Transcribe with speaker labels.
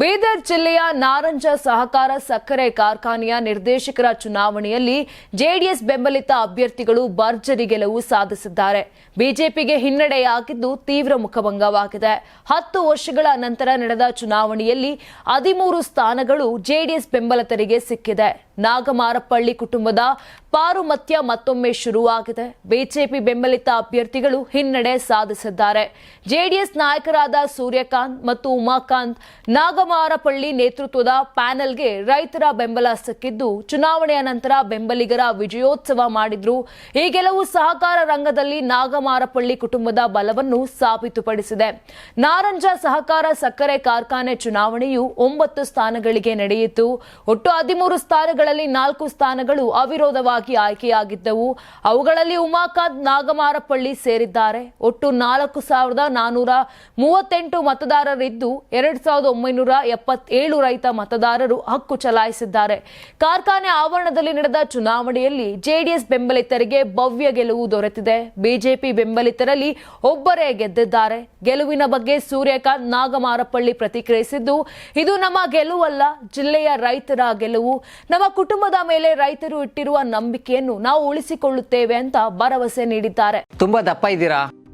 Speaker 1: ಬೀದರ್ ಜಿಲ್ಲೆಯ ನಾರಂಜ ಸಹಕಾರ ಸಕ್ಕರೆ ಕಾರ್ಖಾನೆಯ ನಿರ್ದೇಶಕರ ಚುನಾವಣೆಯಲ್ಲಿ ಜೆಡಿಎಸ್ ಬೆಂಬಲಿತ ಅಭ್ಯರ್ಥಿಗಳು ಭರ್ಜರಿ ಗೆಲುವು ಸಾಧಿಸಿದ್ದಾರೆ. ಬಿಜೆಪಿಗೆ ಹಿನ್ನಡೆಯಾಗಿದ್ದು ತೀವ್ರ ಮುಖಭಂಗವಾಗಿದೆ. ಹತ್ತು ವರ್ಷಗಳ ನಂತರ ನಡೆದ ಚುನಾವಣೆಯಲ್ಲಿ ಹದಿಮೂರು ಸ್ಥಾನಗಳು ಜೆಡಿಎಸ್ ಬೆಂಬಲಿತರಿಗೆ ಸಿಕ್ಕಿದೆ. ನಾಗಮಾರಪ್ಪಳ್ಳಿ ಕುಟುಂಬದ ಪಾರುಮತ್ಯ ಮತ್ತೊಮ್ಮೆ ಶುರುವಾಗಿದೆ. ಬಿಜೆಪಿ ಬೆಂಬಲಿತ ಅಭ್ಯರ್ಥಿಗಳು ಹಿನ್ನಡೆ ಸಾಧಿಸಿದ್ದಾರೆ. ಜೆಡಿಎಸ್ ನಾಯಕರಾದ ಸೂರ್ಯಕಾಂತ್ ಮತ್ತು ಉಮಾಕಾಂತ್ ನಾಗಮಾರಪಳ್ಳಿ ನೇತೃತ್ವದ ಪ್ಯಾನೆಲ್ಗೆ ರೈತರ ಬೆಂಬಲ ಸಿಕ್ಕಿದ್ದು, ಚುನಾವಣೆಯ ನಂತರ ಬೆಂಬಲಿಗರ ವಿಜಯೋತ್ಸವ ಮಾಡಿದ್ರು. ಈ ಗೆಲುವು ಸಹಕಾರ ರಂಗದಲ್ಲಿ ನಾಗಮಾರಪಳ್ಳಿ ಕುಟುಂಬದ ಬಲವನ್ನು ಸಾಬೀತುಪಡಿಸಿದೆ. ನಾರಂಜ ಸಹಕಾರ ಸಕ್ಕರೆ ಕಾರ್ಖಾನೆ ಚುನಾವಣೆಯು ಒಂಬತ್ತು ಸ್ಥಾನಗಳಿಗೆ ನಡೆಯಿತು. ಒಟ್ಟು ಹದಿಮೂರು ಸ್ಥಾನಗಳಲ್ಲಿ ನಾಲ್ಕು ಸ್ಥಾನಗಳು ಅವಿರೋಧವಾಗಿ ಆಯ್ಕೆಯಾಗಿದ್ದವು. ಅವುಗಳಲ್ಲಿ ಉಮಾಕಾಂತ್ ನಾಗಮಾರಪಳ್ಳಿ ಸೇರಿದ್ದಾರೆ. ಒಟ್ಟು ನಾಲ್ಕು ಸಾವಿರದ ನಾನೂರ ಮೂವತ್ತೆಂಟು ಮತದಾರರಿದ್ದು, ಎರಡ್ ಸಾವಿರದ ಒಂಬೈನೂರ ಎಪ್ಪತ್ತೇಳು ರೈತ ಮತದಾರರು ಹಕ್ಕು ಚಲಾಯಿಸಿದ್ದಾರೆ. ಕಾರ್ಖಾನೆ ಆವರಣದಲ್ಲಿ ನಡೆದ ಚುನಾವಣೆಯಲ್ಲಿ ಜೆಡಿಎಸ್ ಬೆಂಬಲಿತರಿಗೆ ಭವ್ಯ ಗೆಲುವು ದೊರೆತಿದೆ. ಬಿಜೆಪಿ ಬೆಂಬಲಿತರಲ್ಲಿ ಒಬ್ಬರೇ ಗೆದ್ದಿದ್ದಾರೆ. ಗೆಲುವಿನ ಬಗ್ಗೆ ಸೂರ್ಯಕಾಂತ್ ನಾಗಮಾರಪಳ್ಳಿ ಪ್ರತಿಕ್ರಿಯಿಸಿದ್ದು, ಇದು ನಮ್ಮ ಗೆಲುವಲ್ಲ, ಜಿಲ್ಲೆಯ ರೈತರ ಗೆಲುವು. ನಮ್ಮ ಕುಟುಂಬದ ಮೇಲೆ ರೈತರು ಇಟ್ಟಿರುವ ನಂಬಿಕೆಯನ್ನು ನಾವು ಉಳಿಸಿಕೊಳ್ಳುತ್ತೇವೆ ಅಂತ ಭರವಸೆ ನೀಡಿದ್ದಾರೆ.
Speaker 2: ತುಂಬಾ ದಪ್ಪ ಇದ್ದೀರಾ?